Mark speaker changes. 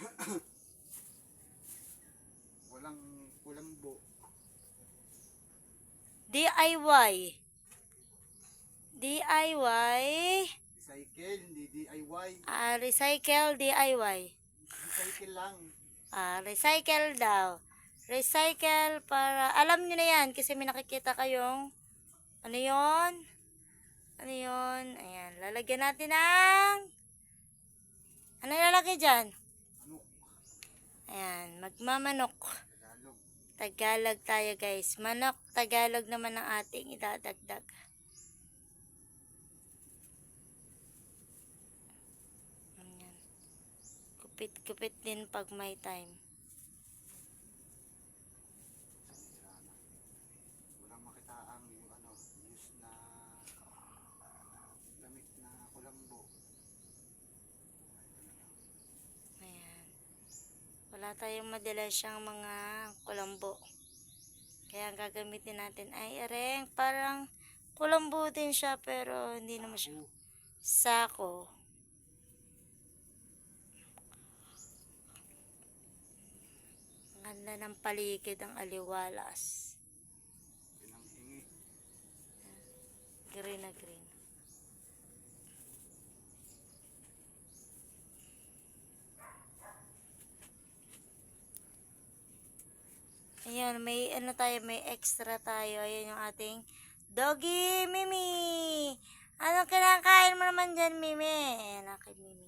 Speaker 1: Walang kulambo.
Speaker 2: DIY. DIY.
Speaker 1: Recycle, hindi DIY.
Speaker 2: Ah, recycle, DIY.
Speaker 1: Recycle lang.
Speaker 2: Ah, recycle daw. Recycle para, alam niyo na yan kasi may nakikita kayong, ano yon? Ano yon? Ayan, lalagyan natin ng, ano lalagay dyan? Ayan, magmamanok.
Speaker 1: Tagalog.
Speaker 2: Tayo guys. Manok, Tagalog naman ang ating idadagdag. Ayan. Kupit-kupit din pag may time.
Speaker 1: Walang makita ang yung ano, use na lamig na kulambo. Ito na lang.
Speaker 2: Ayan. Wala tayong madala siyang mga kulambo. Kaya ang gagamitin natin ay ereng. Parang kulambo din siya pero hindi naman siya. Sako. Ganda ng paligid ang aliwalas. Green na green. Ayan, may ano tayo, may extra tayo. Ayan yung ating doggy, Mimi! Anong kinakain mo naman dyan, Mimi? Ayan, aking Mimi.